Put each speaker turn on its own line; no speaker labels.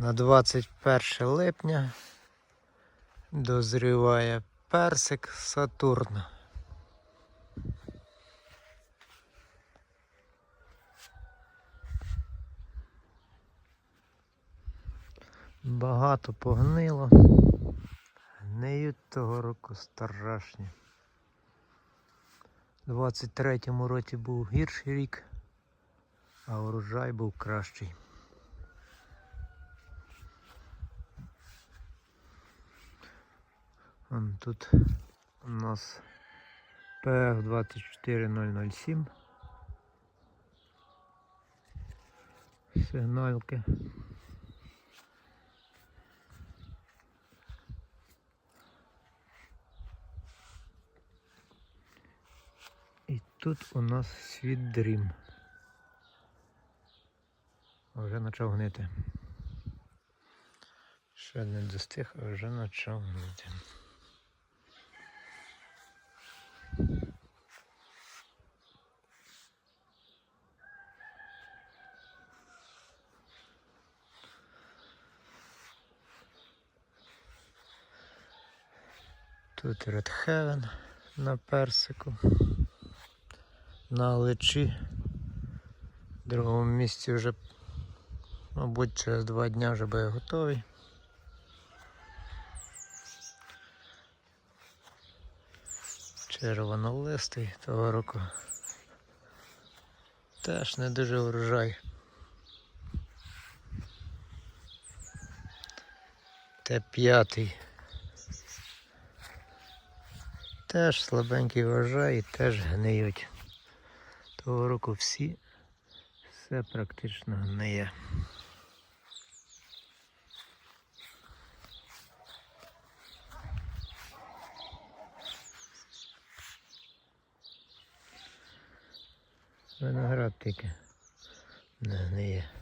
На 21 липня дозріває персик Сатурн. Багато погнило. Гниють того року страшні. У 23-му році був гірший рік, а урожай був кращий. Тут у нас ПФ 24007. Сигналки. І тут у нас світ дрім. Вже почав гнити. Ще не достиг, а вже почав гнити. Тут Red Heaven на персику, на личі. В другому місці вже, мабуть, через два дня вже буде готовий. Червонолистий того року. Теж не дуже врожай. Т п'ятий. Теж слабенький врожай і теж гниють. Того року всі все практично гниє. Виноград тільки не гниє.